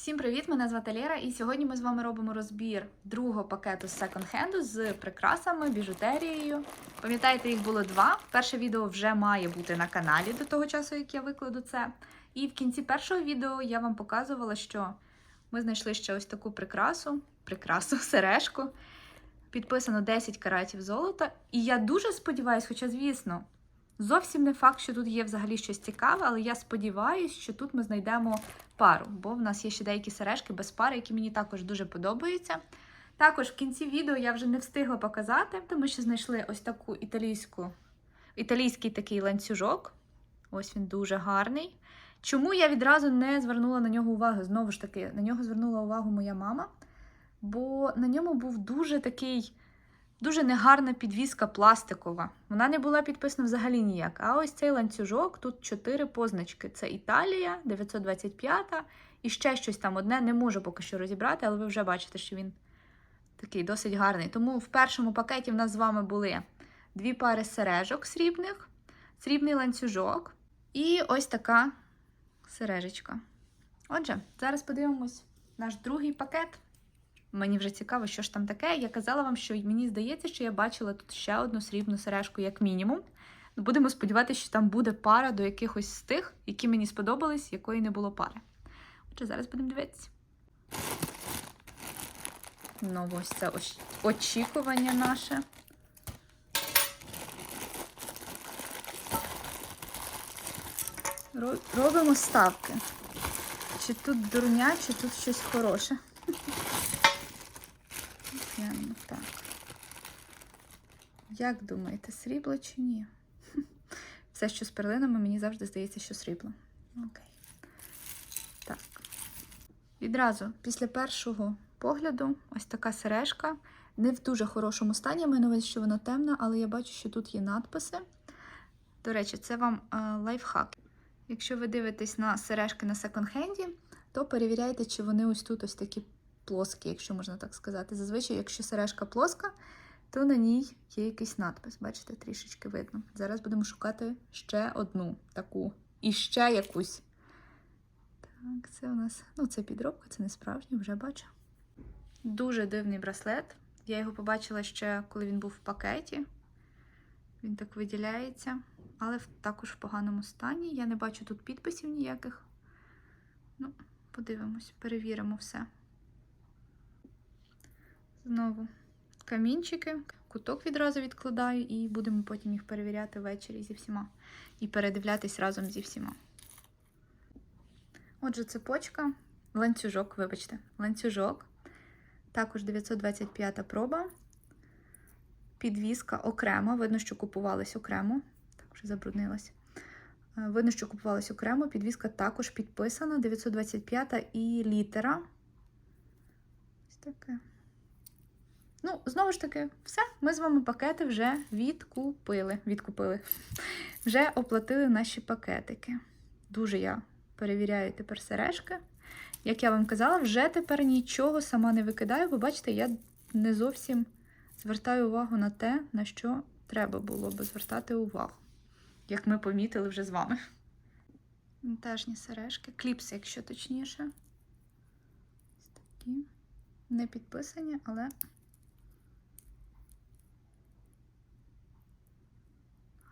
Всім привіт! Мене звати Лера, і сьогодні ми з вами робимо розбір другого пакету з секонд-хенду з прикрасами, біжутерією. Пам'ятаєте, їх було два. Перше відео вже має бути на каналі до того часу, як я викладу це. І в кінці першого відео я вам показувала, що ми знайшли ще ось таку прикрасу, прикрасу, сережку. Підписано 10 каратів золота. І я дуже сподіваюся, хоча, звісно, зовсім не факт, що тут є взагалі щось цікаве, але я сподіваюся, що тут ми знайдемо пару, бо в нас є ще деякі сережки без пари, які мені також дуже подобаються. Також в кінці відео я вже не встигла показати, тому що знайшли ось таку італійську, італійський такий ланцюжок. Ось він дуже гарний. Чому я відразу не звернула на нього увагу? Знову ж таки, на нього звернула увагу моя мама, бо на ньому був дуже такий. Дуже негарна підвіска пластикова. Вона не була підписана взагалі ніяк. А ось цей ланцюжок, тут чотири позначки: це Італія, 925 і ще щось там одне. Не можу поки що розібрати, але ви вже бачите, що він такий досить гарний. Тому в першому пакеті в нас з вами були дві пари сережок срібних, срібний ланцюжок і ось така сережечка. Отже, зараз подивимось наш другий пакет. Мені вже цікаво, що ж там таке. Я казала вам, що мені здається, що я бачила тут ще одну срібну сережку, як мінімум. Ну, Будемо сподіватися, що там буде пара до якихось з тих, які мені сподобались, якої не було пари. Отже, зараз будемо дивитися. Ну, ось це очікування наше. Робимо ставки. Чи тут дурня, чи тут щось хороше. Так. Як думаєте, срібло чи ні? Все, що з перлинами, мені завжди здається, що срібло. Окей. Так. Відразу, після першого погляду, ось така сережка. Не в дуже хорошому стані. Маю на увазі, що вона темна, але я бачу, що тут є надписи. До речі, це вам е, лайфхак. Якщо ви дивитесь на сережки на секонд-хенді, то перевіряйте, чи вони ось тут ось такі плоскі, якщо можна так сказати. Зазвичай, якщо сережка плоска, то на ній є якийсь надпис. Бачите, трішечки видно. Зараз будемо шукати ще одну таку і ще якусь. Так, це у нас, ну, це підробка, це не справжнє, вже бачу. Дуже дивний браслет. Я його побачила ще, коли він був в пакеті. Він так виділяється, але також в поганому стані. Я не бачу тут підписів ніяких. Ну, подивимось, перевіримо все. Знову камінчики, куток відразу відкладаю, і будемо потім їх перевіряти ввечері зі всіма. І передивлятись разом зі всіма. Отже, цепочка, ланцюжок, вибачте, ланцюжок. Також 925 проба. Підвіска окремо. Видно, що купувалась окремо. Так, вже забруднилась. Е, Видно, що купувалась окремо. Підвіска також підписана. 925 і літера. Ось таке. Ну, знову ж таки, все. Ми з вами пакети вже відкупили. Відкупили. Вже оплатили наші пакетики. Дуже я перевіряю тепер сережки. Як я вам казала, вже тепер нічого сама не викидаю, бо бачите, я не зовсім звертаю увагу на те, на що треба було би звертати увагу. Як ми помітили вже з вами. Вінтажні сережки, кліпси, якщо точніше. Такі. Не підписані, але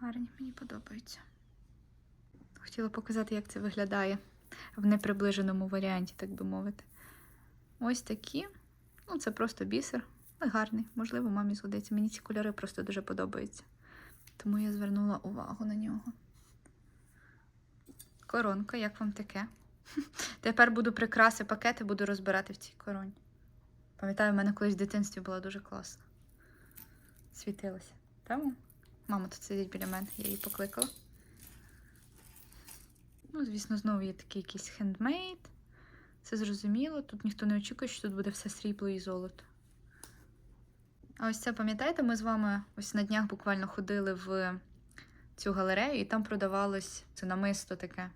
гарні, мені подобаються. Хотіла показати, як це виглядає в неприближеному варіанті, так би мовити. Ось такі. Ну, це просто бісер, гарний. Можливо, мамі згодиться. Мені ці кольори просто дуже подобаються. Тому я звернула увагу на нього. Коронка, як вам таке? Тепер буду прикраси пакети, буду розбирати в цій короні. Пам'ятаю, в мене колись в дитинстві була дуже класна. Світилася. Тому мама тут сидить біля мене, я її покликала. Ну, звісно, знову є такий якийсь хендмейд. Це зрозуміло. Тут ніхто не очікує, що тут буде все срібло і золото. А ось це, пам'ятаєте, ми з вами ось на днях буквально ходили в цю галерею, і там продавалось це намисто таке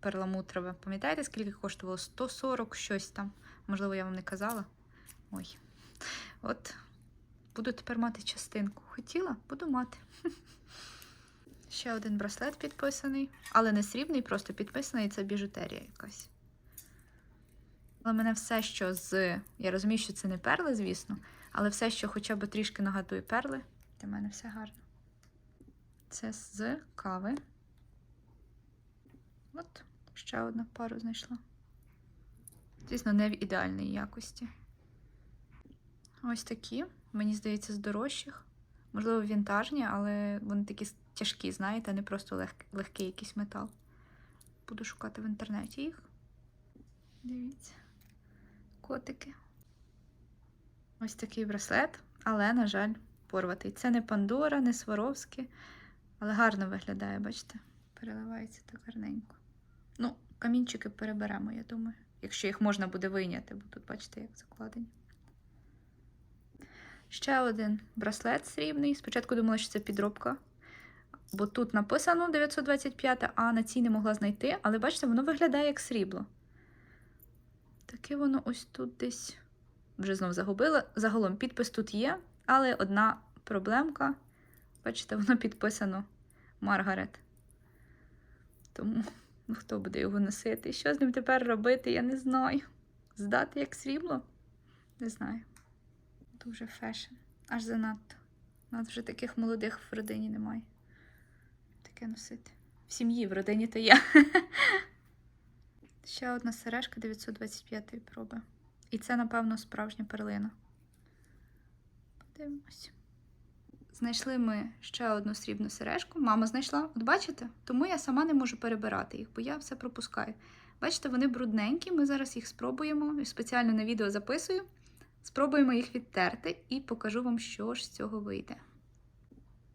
перламутрове. Пам'ятаєте, скільки коштувало? 140 щось там. Можливо, я вам не казала. Ой. От, буду тепер мати частинку. Хотіла, буду мати. Ще один браслет підписаний, але не срібний, просто підписаний, це біжутерія якась. Але мене все, що з. Я розумію, що це не перли, звісно, але все, що хоча б трішки нагадує перли, для мене все гарно. Це з кави. От, ще одна пару знайшла. Звісно, не в ідеальній якості. Ось такі, мені здається, з дорожчих. Можливо, вінтажні, але вони такі тяжкі, знаєте, не просто лег... легкий якийсь метал. Буду шукати в інтернеті їх. Дивіться. Котики. Ось такий браслет, але, на жаль, порватий. Це не Пандора, не Сваровський, але гарно виглядає, бачите? Переливається так гарненько. Ну, камінчики переберемо, я думаю. Якщо їх можна буде вийняти, бо тут, бачите, як закладені. Ще один браслет срібний. Спочатку думала, що це підробка. Бо тут написано 925, а на цій не могла знайти. Але бачите, воно виглядає як срібло. Таке воно ось тут десь. Вже знов загубила. Загалом підпис тут є, але одна проблемка. Бачите, воно підписано Маргарет. Тому ну, хто буде його носити? Що з ним тепер робити? Я не знаю. Здати як срібло? Не знаю. Дуже фешн. Аж занадто. У нас вже таких молодих в родині немає. Таке носити. В сім'ї, в родині то я. Ще одна сережка 925 проби. І це, напевно, справжня перлина. Подивимось. Знайшли ми ще одну срібну сережку. Мама знайшла. От бачите? Тому я сама не можу перебирати їх, бо я все пропускаю. Бачите, вони брудненькі. Ми зараз їх спробуємо. і Спеціально на відео записую. Спробуємо їх відтерти і покажу вам, що ж з цього вийде.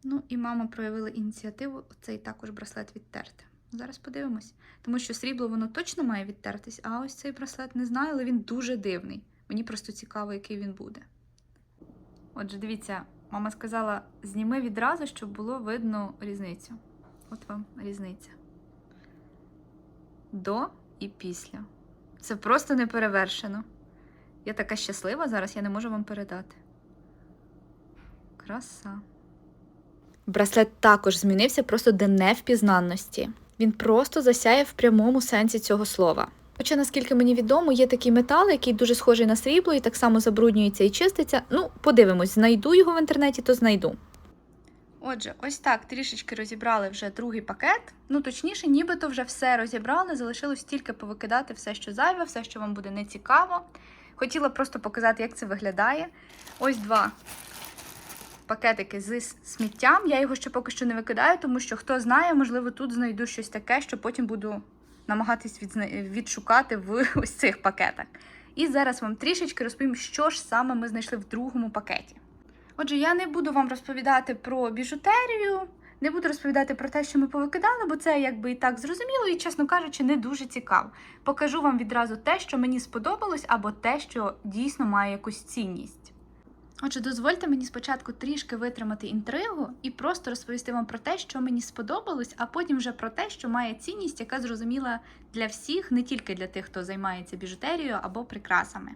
Ну, і мама проявила ініціативу цей також браслет відтерти. Зараз подивимось. Тому що срібло воно точно має відтертись, а ось цей браслет не знаю, але він дуже дивний. Мені просто цікаво, який він буде. Отже, дивіться, мама сказала: зніми відразу, щоб було видно різницю. От вам різниця. До і після. Це просто не перевершено. Я така щаслива зараз, я не можу вам передати. Краса. Браслет також змінився просто до невпізнанності. Він просто засяє в прямому сенсі цього слова. Хоча, наскільки мені відомо, є такий метал, який дуже схожий на срібло і так само забруднюється і чиститься. Ну, подивимось, знайду його в інтернеті, то знайду. Отже, ось так трішечки розібрали вже другий пакет. Ну, точніше, нібито вже все розібрали, залишилось тільки повикидати все, що зайве, все, що вам буде нецікаво. Хотіла просто показати, як це виглядає. Ось два пакетики з сміттям. Я його ще поки що не викидаю, тому що хто знає, можливо, тут знайду щось таке, що потім буду намагатись відшукати в ось цих пакетах. І зараз вам трішечки розповім, що ж саме ми знайшли в другому пакеті. Отже, я не буду вам розповідати про біжутерію, не буду розповідати про те, що ми повикидали, бо це якби і так зрозуміло, і, чесно кажучи, не дуже цікаво. Покажу вам відразу те, що мені сподобалось, або те, що дійсно має якусь цінність. Отже, дозвольте мені спочатку трішки витримати інтригу і просто розповісти вам про те, що мені сподобалось, а потім вже про те, що має цінність, яка зрозуміла для всіх, не тільки для тих, хто займається біжутерією або прикрасами.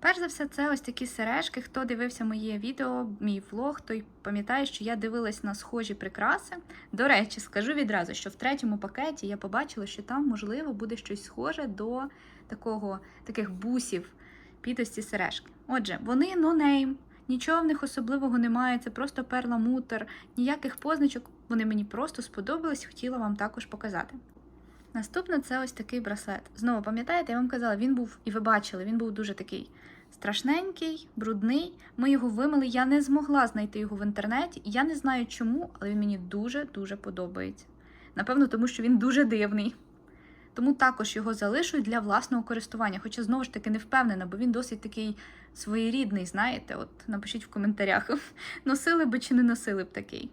Перш за все, це ось такі сережки. Хто дивився моє відео, мій влог, той пам'ятає, що я дивилась на схожі прикраси. До речі, скажу відразу, що в третьому пакеті я побачила, що там, можливо, буде щось схоже до такого, таких бусів під ось ці сережки. Отже, вони нонейм, нічого в них особливого немає, це просто перламутр, ніяких позначок. Вони мені просто сподобались, хотіла вам також показати. Наступне це ось такий браслет. Знову пам'ятаєте, я вам казала, він був, і ви бачили, він був дуже такий страшненький, брудний. Ми його вимили. Я не змогла знайти його в інтернеті. Я не знаю чому, але він мені дуже-дуже подобається. Напевно, тому що він дуже дивний. Тому також його залишу для власного користування. Хоча знову ж таки не впевнена, бо він досить такий своєрідний, знаєте. От напишіть в коментарях, носили би чи не носили б такий.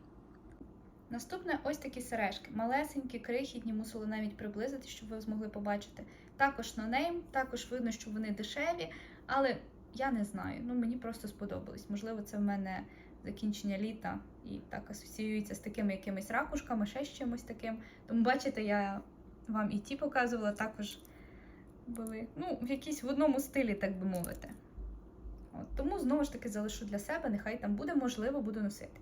Наступне ось такі сережки. Малесенькі, крихітні, мусили навіть приблизити, щоб ви змогли побачити. Також нонейм, також видно, що вони дешеві, але я не знаю. Ну мені просто сподобались. Можливо, це в мене закінчення літа і так асоціюється з такими якимись ракушками, ще з чимось таким. Тому бачите, я вам і ті показувала, також були ну, в якійсь в одному стилі, так би мовити. От, тому знову ж таки залишу для себе, нехай там буде, можливо, буду носити.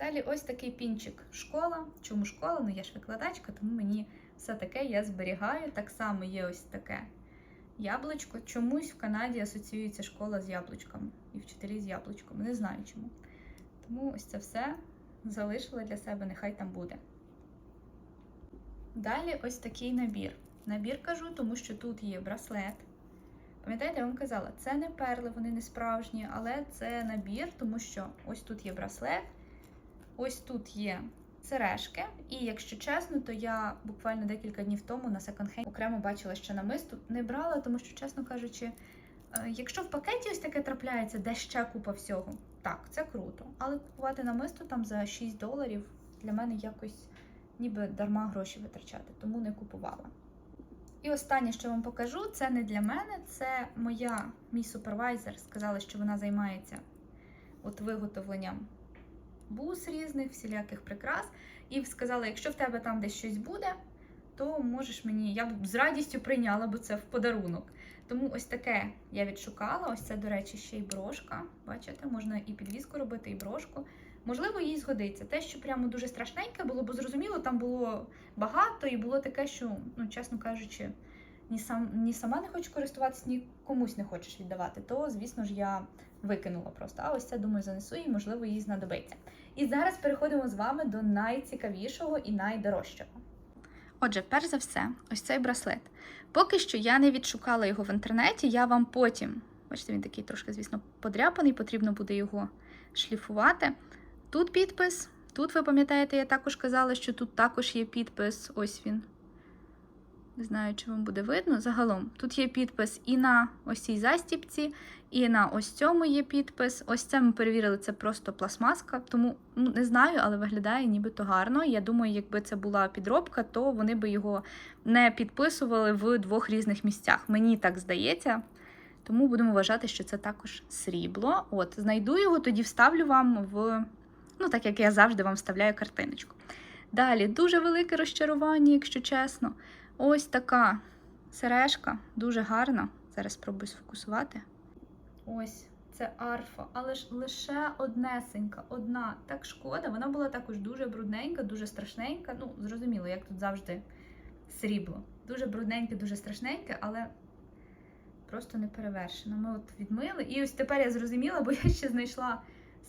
Далі ось такий пінчик школа. Чому школа? Ну я ж викладачка, тому мені все таке я зберігаю. Так само є ось таке яблучко. Чомусь в Канаді асоціюється школа з яблучками і вчителі з яблучками. Не знаю чому. Тому ось це все залишила для себе, нехай там буде. Далі ось такий набір. Набір кажу, тому що тут є браслет. Пам'ятаєте, я вам казала, це не перли, вони не справжні, але це набір, тому що ось тут є браслет, ось тут є сережки. І якщо чесно, то я буквально декілька днів тому на секонд-хенді окремо бачила, що намисту не брала, тому що, чесно кажучи, е, якщо в пакеті ось таке трапляється, де ще купа всього, так, це круто. Але купувати намисто там за 6 доларів для мене якось ніби дарма гроші витрачати, тому не купувала. І останнє, що вам покажу, це не для мене, це моя мій супервайзер. Сказала, що вона займається от виготовленням бус різних, всіляких прикрас. І сказала, якщо в тебе там десь щось буде, то можеш мені, я б з радістю прийняла, бо це в подарунок. Тому ось таке я відшукала. Ось це, до речі, ще й брошка. Бачите, можна і підвіску робити, і брошку. Можливо, їй згодиться. Те, що прямо дуже страшненьке було, бо зрозуміло, там було багато, і було таке, що, ну, чесно кажучи, ні сам ні сама не хочу користуватися, ні комусь не хочеш віддавати. То, звісно ж, я викинула просто. А ось це думаю, занесу і, можливо, їй знадобиться. І зараз переходимо з вами до найцікавішого і найдорожчого. Отже, перш за все, ось цей браслет. Поки що я не відшукала його в інтернеті, я вам потім, бачите, він такий трошки, звісно, подряпаний, потрібно буде його шліфувати. Тут підпис. Тут, ви пам'ятаєте, я також казала, що тут також є підпис. Ось він. Не знаю, чи вам буде видно. Загалом, тут є підпис і на ось цій застіпці, і на ось цьому є підпис. Ось це ми перевірили, це просто пластмаска. Тому ну, не знаю, але виглядає нібито гарно. Я думаю, якби це була підробка, то вони би його не підписували в двох різних місцях. Мені так здається. Тому будемо вважати, що це також срібло. От, знайду його, тоді вставлю вам в. Ну, так як я завжди вам вставляю картиночку. Далі дуже велике розчарування, якщо чесно. Ось така сережка, дуже гарна. Зараз спробую сфокусувати. Ось це арфа, але ж лише однесенька, одна. Так шкода. Вона була також дуже брудненька, дуже страшненька. Ну, зрозуміло, як тут завжди срібло. Дуже брудненьке, дуже страшненьке, але просто не перевершено. Ми от відмили. І ось тепер я зрозуміла, бо я ще знайшла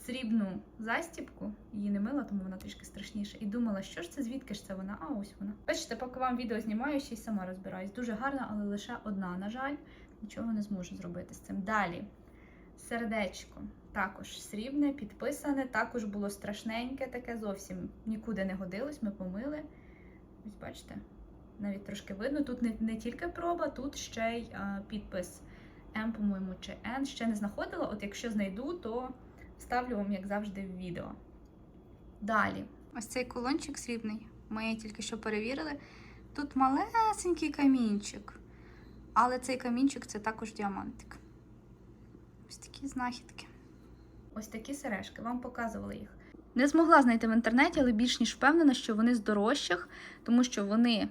срібну застібку, її не мила, тому вона трішки страшніша. І думала, що ж це, звідки ж це вона? А ось вона. Бачите, поки вам відео знімаю, ще й сама розбираюсь. Дуже гарна, але лише одна, на жаль, нічого не зможу зробити з цим. Далі сердечко. Також срібне, підписане, також було страшненьке, таке зовсім нікуди не годилось, ми помили. Ось бачите, навіть трошки видно. Тут не, не тільки проба, тут ще й а, підпис М, по-моєму, чи N. Ще не знаходила. От якщо знайду, то ставлю вам, як завжди, в відео. Далі, ось цей кулончик срібний. Ми тільки що перевірили. Тут малесенький камінчик. Але цей камінчик це також діамантик. Ось такі знахідки. Ось такі сережки, вам показували їх. Не змогла знайти в інтернеті, але більш ніж впевнена, що вони з дорожчих, тому що вони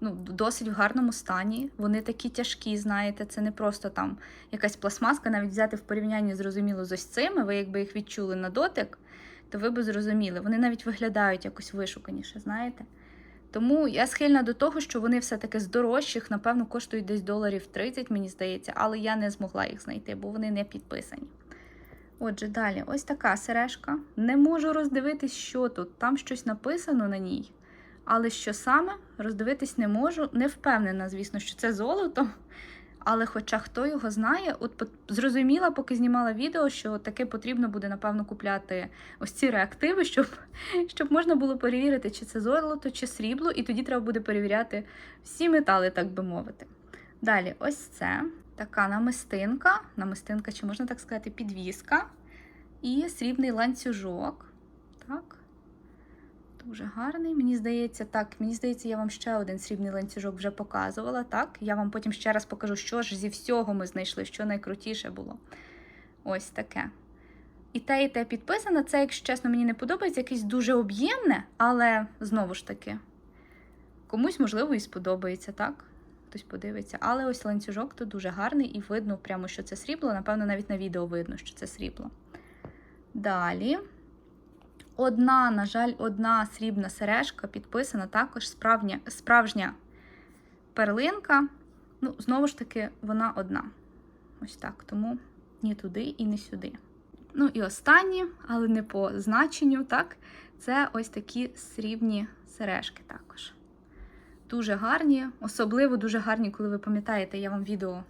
ну, досить в гарному стані. Вони такі тяжкі, знаєте, це не просто там якась пластмаска, навіть взяти в порівнянні зрозуміло з ось цими, ви якби їх відчули на дотик, то ви б зрозуміли. Вони навіть виглядають якось вишуканіше, знаєте. Тому я схильна до того, що вони все-таки з дорожчих, напевно, коштують десь доларів 30, мені здається, але я не змогла їх знайти, бо вони не підписані. Отже, далі, ось така сережка. Не можу роздивитись, що тут. Там щось написано на ній. Але що саме, роздивитись не можу. Не впевнена, звісно, що це золото. Але хоча хто його знає, от зрозуміла, поки знімала відео, що таке потрібно буде, напевно, купляти ось ці реактиви, щоб, щоб можна було перевірити, чи це золото, чи срібло, і тоді треба буде перевіряти всі метали, так би мовити. Далі, ось це така намистинка, намистинка, чи можна так сказати, підвіска, і срібний ланцюжок. Так. Дуже гарний. Мені здається, так, мені здається, я вам ще один срібний ланцюжок вже показувала. Так, я вам потім ще раз покажу, що ж зі всього ми знайшли, що найкрутіше було. Ось таке. І те, і те підписано. Це, якщо чесно, мені не подобається, якесь дуже об'ємне, але знову ж таки, комусь, можливо, і сподобається, так? Хтось подивиться. Але ось ланцюжок тут дуже гарний і видно прямо, що це срібло. Напевно, навіть на відео видно, що це срібло. Далі. Одна, на жаль, одна срібна сережка підписана також справжня, справжня перлинка. Ну, знову ж таки, вона одна. Ось так. Тому ні туди і не сюди. Ну і останні, але не по значенню, так? Це ось такі срібні сережки також. Дуже гарні, особливо дуже гарні, коли ви пам'ятаєте, я вам відео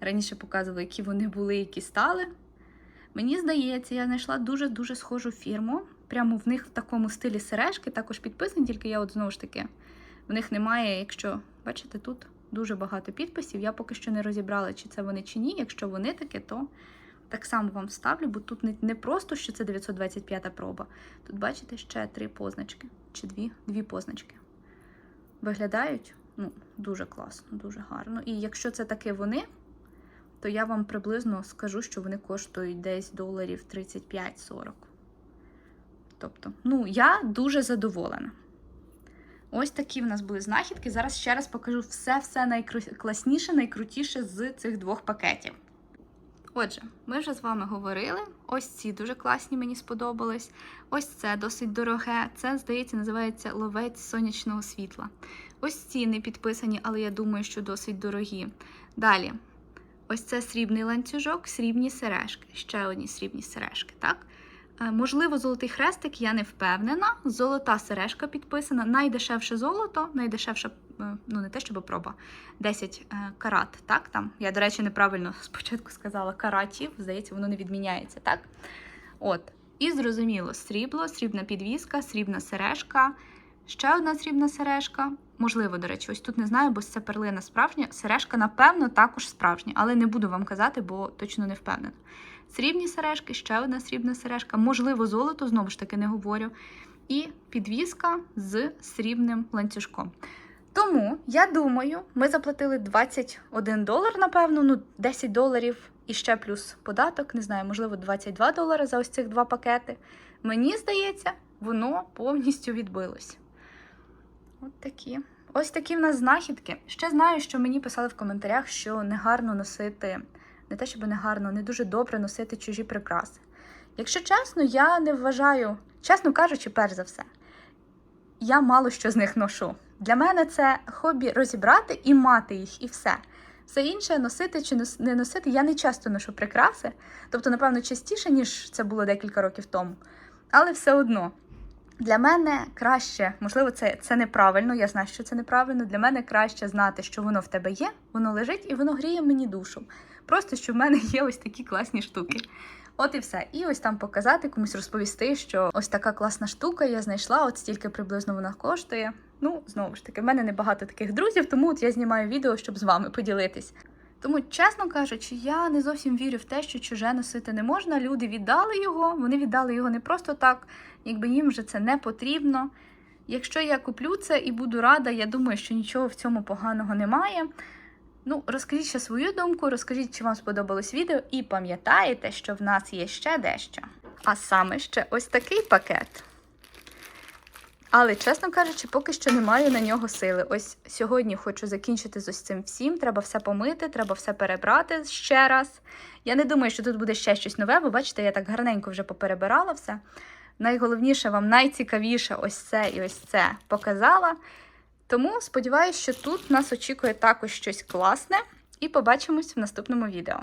раніше показувала, які вони були, які стали. Мені здається, я знайшла дуже-дуже схожу фірму. Прямо в них в такому стилі сережки, також підписані, тільки я от знову ж таки, в них немає, якщо, бачите, тут дуже багато підписів. Я поки що не розібрала, чи це вони чи ні. Якщо вони таке, то так само вам вставлю, бо тут не, просто, що це 925 проба. Тут, бачите, ще три позначки, чи дві, дві позначки. Виглядають ну, дуже класно, дуже гарно. І якщо це таки вони, то я вам приблизно скажу, що вони коштують десь доларів 35-40. Тобто, ну, я дуже задоволена. Ось такі в нас були знахідки. Зараз ще раз покажу все-все найкласніше, найкрутіше з цих двох пакетів. Отже, ми вже з вами говорили. Ось ці дуже класні, мені сподобались. Ось це досить дороге. Це, здається, називається ловець сонячного світла. Ось ці не підписані, але я думаю, що досить дорогі. Далі, ось це срібний ланцюжок, срібні сережки. Ще одні срібні сережки, так? Е, Можливо, золотий хрестик, я не впевнена. Золота сережка підписана. Найдешевше золото, найдешевша, е, ну не те, щоб проба, 10 е, карат. Так, там. Я, до речі, неправильно спочатку сказала каратів, здається, воно не відміняється, так? От. І зрозуміло, срібло, срібна підвіска, срібна сережка. Ще одна срібна сережка. Можливо, до речі, ось тут не знаю, бо це перлина справжня. Сережка, напевно, також справжня, але не буду вам казати, бо точно не впевнена. Срібні сережки, ще одна срібна сережка, можливо, золото, знову ж таки не говорю. І підвіска з срібним ланцюжком. Тому, я думаю, ми заплатили 21 долар, напевно, ну 10 доларів і ще плюс податок, не знаю, можливо, 22 долари за ось цих два пакети. Мені здається, воно повністю відбилось. От такі. Ось такі в нас знахідки. Ще знаю, що мені писали в коментарях, що не гарно носити, не те, щоб не гарно, не дуже добре носити чужі прикраси. Якщо чесно, я не вважаю, чесно кажучи, перш за все, я мало що з них ношу. Для мене це хобі розібрати і мати їх, і все. Все інше носити чи не носити, я не часто ношу прикраси, тобто, напевно, частіше, ніж це було декілька років тому. Але все одно. Для мене краще, можливо, це, це неправильно, я знаю, що це неправильно. Для мене краще знати, що воно в тебе є, воно лежить і воно гріє мені душу. Просто що в мене є ось такі класні штуки. От і все. І ось там показати, комусь розповісти, що ось така класна штука я знайшла, от стільки приблизно вона коштує. Ну, знову ж таки, в мене небагато таких друзів, тому от я знімаю відео, щоб з вами поділитись. Тому, чесно кажучи, я не зовсім вірю в те, що чуже носити не можна. Люди віддали його, вони віддали його не просто так, якби їм вже це не потрібно. Якщо я куплю це і буду рада, я думаю, що нічого в цьому поганого немає. Ну, розкажіть ще свою думку, розкажіть, чи вам сподобалось відео, і пам'ятаєте, що в нас є ще дещо. А саме ще ось такий пакет. Але, чесно кажучи, поки що не маю на нього сили. Ось сьогодні хочу закінчити з ось цим всім. Треба все помити, треба все перебрати ще раз. Я не думаю, що тут буде ще щось нове, бо бачите, я так гарненько вже поперебирала все. Найголовніше вам найцікавіше ось це і ось це показала. Тому сподіваюся, що тут нас очікує також щось класне. І побачимось в наступному відео.